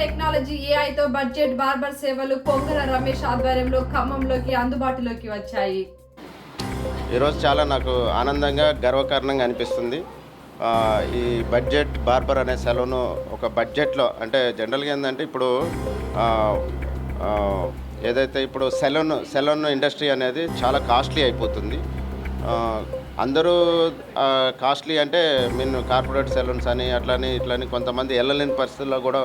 Technology budget barber సేవలు పొంగల రమేష్ ఆధ్వర్యంలో ఖమ్మంలోకి అందుబాటులోకి వచ్చాయి. ఈరోజు చాలా నాకు ఆనందంగా గర్వకారణంగా అనిపిస్తుంది. ఈ బడ్జెట్ బార్బర్ అనే సెలవును ఒక బడ్జెట్లో అంటే జనరల్గా ఏంటంటే ఇప్పుడు ఏదైతే ఇప్పుడు సెలూన్ సెలూన్ ఇండస్ట్రీ అనేది చాలా కాస్ట్లీ అయిపోతుంది. అందరూ కాస్ట్లీ అంటే మీన్ కార్పొరేట్ సెలూన్స్ అని అట్లని ఇట్లని కొంతమంది వెళ్ళలేని పరిస్థితుల్లో కూడా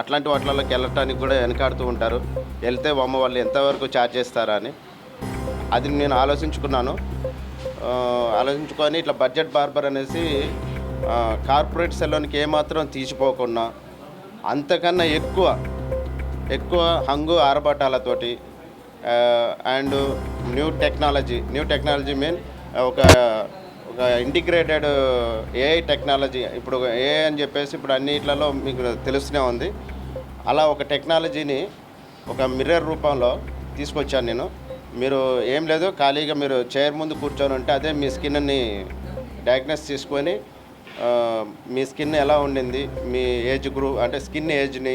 అట్లాంటి వాటిలోకి వెళ్ళటానికి కూడా వెనకాడుతూ ఉంటారు. వెళ్తే బొమ్మ వాళ్ళు ఎంతవరకు ఛార్జ్ చేస్తారా అని. అది నేను ఆలోచించుకున్నాను. ఆలోచించుకొని ఇట్లా బడ్జెట్ బార్బర్ అనేసి కార్పొరేట్ సెలూన్కి ఏమాత్రం తీసిపోకుండా అంతకన్నా ఎక్కువ ఎక్కువ హంగు ఆరబాటాలతోటి and new technology new technology mean ఒక ఒక ఇంటిగ్రేటెడ్ ఏఐ టెక్నాలజీ ఇప్పుడు ఏఐ అని చెప్పేసి ఇప్పుడు అన్నిట్లలో మీకు తెలుస్తూనే ఉంది. అలా ఒక టెక్నాలజీని ఒక మిర్రర్ రూపంలో తీసుకొచ్చాను నేను. మీరు ఏం లేదు ఖాళీగా మీరు చైర్ ముందు కూర్చొని ఉంటే అదే మీ స్కిన్ని డయాగ్నోస్ తీసుకొని మీ స్కిన్ ఎలా ఉండింది మీ ఏజ్ గ్రూప్ అంటే స్కిన్ ఏజ్ని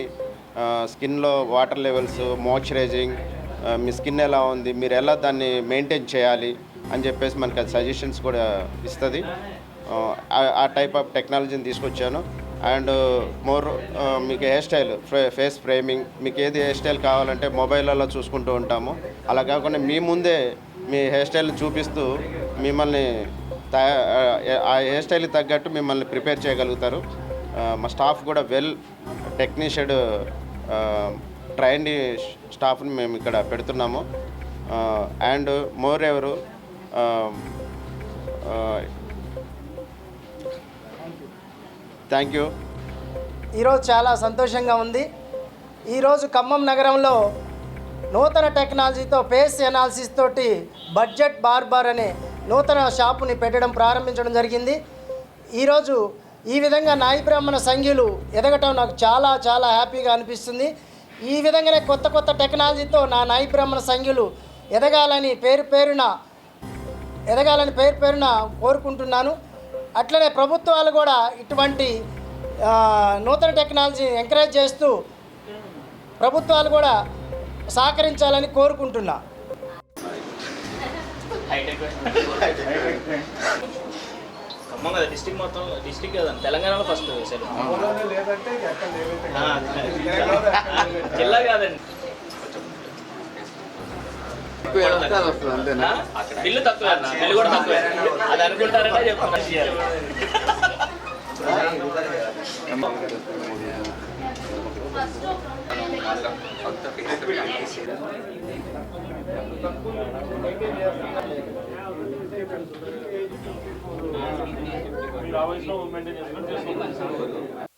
స్కిన్లో వాటర్ లెవెల్స్ మాయిశ్చరైజింగ్ మీ స్కిన్ ఎలా ఉంది మీరు ఎలా దాన్ని మెయింటైన్ చేయాలి అని చెప్పేసి మనకి అది సజెషన్స్ కూడా ఇస్తుంది. ఆ టైప్ ఆఫ్ టెక్నాలజీని తీసుకొచ్చాను. అండ్ మోర్ uh, uh, మీకు హెయిర్ స్టైల్ ఫేస్ ఫ్రేమింగ్ మీకు ఏది హెయిర్ స్టైల్ కావాలంటే మొబైల్లో చూసుకుంటూ ఉంటాము. అలా కాకుండా మీ ముందే మీ హెయిర్ స్టైల్ని చూపిస్తూ మిమ్మల్ని ఆ హెయిర్ స్టైల్కి తగ్గట్టు మిమ్మల్ని ప్రిపేర్ చేయగలుగుతారు. మా స్టాఫ్ కూడా వెల్ టెక్నీషియడ్ ట్రైన్డ్ స్టాఫ్ని మేము ఇక్కడ పెడుతున్నాము. అండ్ మోర్ ఎవరు థ్యాంక్ యూ ఈరోజు చాలా సంతోషంగా ఉంది. ఈరోజు ఖమ్మం నగరంలో నూతన టెక్నాలజీతో ఫేస్ ఎనాలిసిస్ తోటి బడ్జెట్ బార్బార్ అనే నూతన షాపుని పెట్టడం ప్రారంభించడం జరిగింది. ఈరోజు ఈ విధంగా నాయి బ్రాహ్మణ సంఘ్యులు ఎదగటం నాకు చాలా చాలా హ్యాపీగా అనిపిస్తుంది. ఈ విధంగానే కొత్త కొత్త టెక్నాలజీతో నా నాయి బ్రాహ్మణ సంఘ్యులు ఎదగాలని పేరు పేరున ఎదగాలని పేరు పేరున కోరుకుంటున్నాను. అట్లనే ప్రభుత్వాలు కూడా ఇటువంటి ఆ, నూతన టెక్నాలజీ ఎంకరేజ్ చేస్తూ ప్రభుత్వాలు కూడా సహకరించాలని కోరుకుంటున్నా. ఖమ్మం కదా డిస్టిక్ మొత్తం డిస్టిక్ కదా తెలంగాణలో ఫస్ట్ వేశారు జిల్లా కాదండి? బిల్లు తక్కువ బిల్లు కూడా తక్కువ. అది అనుకుంటారంటే చెప్పండి. మీరు ఆ వయసులో మెయింటైన్ చేసుకుంటే